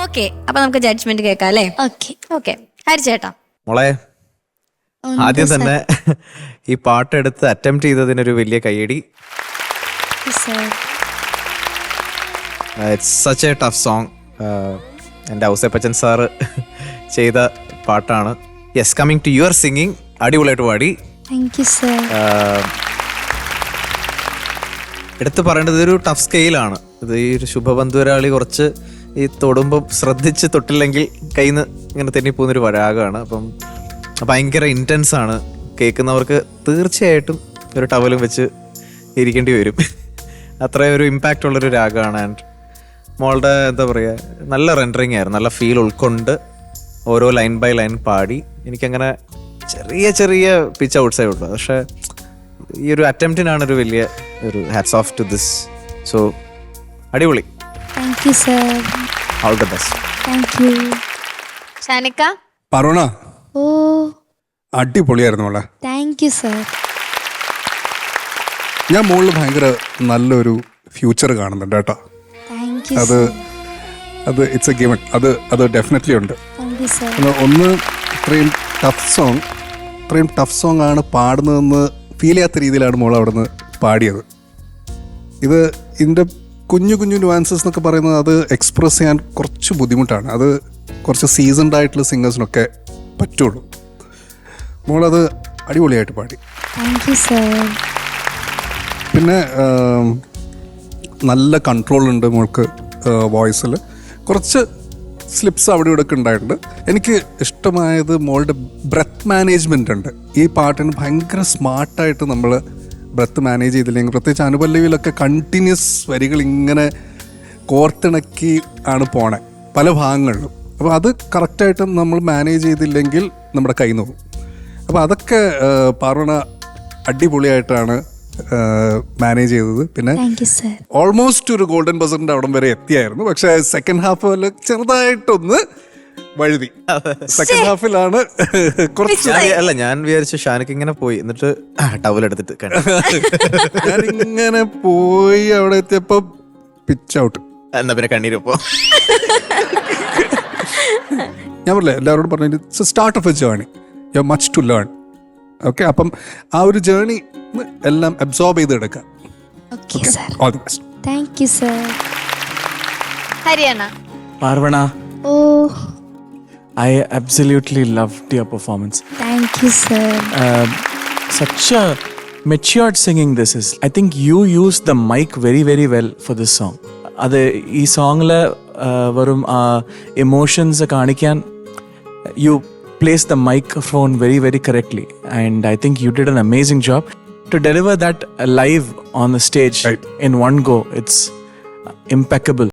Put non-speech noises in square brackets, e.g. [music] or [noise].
Okay അപ്പൊ നമുക്ക് judgement കേൾക്കാം അല്ലേ? ഓക്കെ ഓക്കെ ഹരിച്ചേട്ടാ മോളെ ആദ്യം തന്നെ ഈ പാട്ടെടുത്ത് അറ്റംപ്റ്റ് ചെയ്തതിനൊരു വലിയ കയ്യടി. It's such a tough song എന്റെ ഔസേപ്പച്ചൻ സാറ് ചെയ്ത പാട്ടാണ്. Yes coming to your singing അടിപൊളിയായിട്ട് പാടി. സർ എടുത്തു പറയേണ്ടത് ഒരു ടഫ് സ്കെയിലാണ് ഇത് ഈ ഒരു ശുഭബന്ധുരാളി കുറച്ച് ഈ തൊടുമ്പോൾ ശ്രദ്ധിച്ച് തൊട്ടില്ലെങ്കിൽ കയ്യിൽ നിന്ന് ഇങ്ങനെ തെന്നിപ്പോകുന്നൊരു വരാഗമാണ് അപ്പം ഭയങ്കര ഇന്റൻസ് ആണ്. കേൾക്കുന്നവർക്ക് തീർച്ചയായിട്ടും ഒരു ടവലും വെച്ച് ഇരിക്കേണ്ടി വരും. അത്രയും ഒരു ഇമ്പാക്റ്റ് ഉള്ളൊരു രാഗമാണ് ആൻഡ് മോളുടെ എന്താ പറയുക നല്ല റെൻഡറിങ് ആയിരുന്നു. നല്ല ഫീൽ ഉൾക്കൊണ്ട് ഓരോ ലൈൻ ബൈ ലൈൻ പാടി. എനിക്കങ്ങനെ ചെറിയ ചെറിയ പിച്ച് ഔട്ട്സൈഡ് ഉള്ളു. പക്ഷേ ഈ ഒരു അറ്റംപ്റ്റിനാണ് ഒരു വലിയ ഒരു hats off to this so അടിപൊളി. Thank you sir all the best thank you ഷാനിക്ക? പറവണ ഓ. അടിപൊളിയായിരുന്നു മോളെ. താങ്ക് യു സർ ഞാൻ മോളിൽ ഭയങ്കര നല്ലൊരു ഫ്യൂച്ചർ കാണുന്നുണ്ട് കേട്ടോ. അത് അത് ഇറ്റ്സ് എ ഗിവൺ അത് അത് ഡെഫിനറ്റ്ലി ഉണ്ട്. ഒന്ന് ഇത്രയും ടഫ് സോങ് ഇത്രയും ടഫ് സോങ് ആണ് പാടുന്നതെന്ന് ഫീൽ ചെയ്യാത്ത രീതിയിലാണ് മോൾ അവിടുന്ന് പാടിയത്. ഇത് ഇതിന്റെ കുഞ്ഞു കുഞ്ഞു നുവാൻസസ് എന്നൊക്കെ പറയുന്നത് അത് എക്സ്പ്രസ് ചെയ്യാൻ കുറച്ച് ബുദ്ധിമുട്ടാണ്. അത് കുറച്ച് സീസൺഡ് ആയിട്ടുള്ള സിംഗേഴ്സിനൊക്കെ പറ്റുള്ളൂ. മോളത് അടിപൊളിയായിട്ട് പാടി. പിന്നെ നല്ല കൺട്രോൾ ഉണ്ട് മോൾക്ക് വോയിസിൽ കുറച്ച് സ്ലിപ്സ് അവിടെ ഇവിടെ ഒക്കെ ഉണ്ടായിട്ടുണ്ട്. എനിക്ക് ഇഷ്ടമായത് മോളുടെ ബ്രെത്ത് മാനേജ്മെന്റ് ഉണ്ട്. ഈ പാട്ടിന് ഭയങ്കര സ്മാർട്ടായിട്ട് നമ്മൾ ബ്രത്ത് മാനേജ് ചെയ്തില്ലെങ്കിൽ പ്രത്യേകിച്ച് അനുപല്ലവിയിലൊക്കെ കണ്ടിന്യൂസ് വരികൾ ഇങ്ങനെ കോർത്തിണക്കി ആണ് പോണേ പല ഭാഗങ്ങളിലും. അപ്പോൾ അത് കറക്റ്റായിട്ട് നമ്മൾ മാനേജ് ചെയ്തില്ലെങ്കിൽ നമ്മുടെ കൈ നോക്കും അപ്പോൾ അതൊക്കെ പാർവണ അടിപൊളിയായിട്ടാണ് മാനേജ് ചെയ്തത്. പിന്നെ ഓൾമോസ്റ്റ് ഒരു ഗോൾഡൻ ബസറിന്റെ അവിടം വരെ എത്തിയായിരുന്നു. പക്ഷേ സെക്കൻഡ് ഹാഫ് വല്ല ചെറുതായിട്ടൊന്ന് വഴുതി. സെക്കൻഡ് ഹാഫിലാണ് കുറച്ച് അല്ല ഞാൻ വിചാരിച്ചു ഷാനിക്ക് ഇങ്ങനെ പോയി. എന്നിട്ട് ടവൽ എടുത്തിട്ട്. [laughs] ഞാൻ ഇങ്ങനെ പോയി അവിടെ എത്തിയപ്പോ പിച്ച് ഔട്ട് എന്നാ പിന്നെ കണ്ണീരപ്പോ [laughs] ഞാൻ പറഞ്ഞില്ലേ എല്ലാവരോടും പറഞ്ഞു it's start of a journey you much to learn okay അപ്പം ആ ഒരു ജേണി എല്ലാം അബ്സോർബ് ചെയ്തെടുക്കാം എടുക്കാം. ഹരിയാണ. പാർവണ. ഓ I absolutely loved your performance. Thank you sir Um, such a matured singing this is. I think you used the mic very, very well for this song. അത് ഈ സോങ്ങിൽ വെറും emotions കാണിക്കാൻ you place the microphone very very correctly and I think you did an amazing job to deliver that live on the stage Right. in one go it's impeccable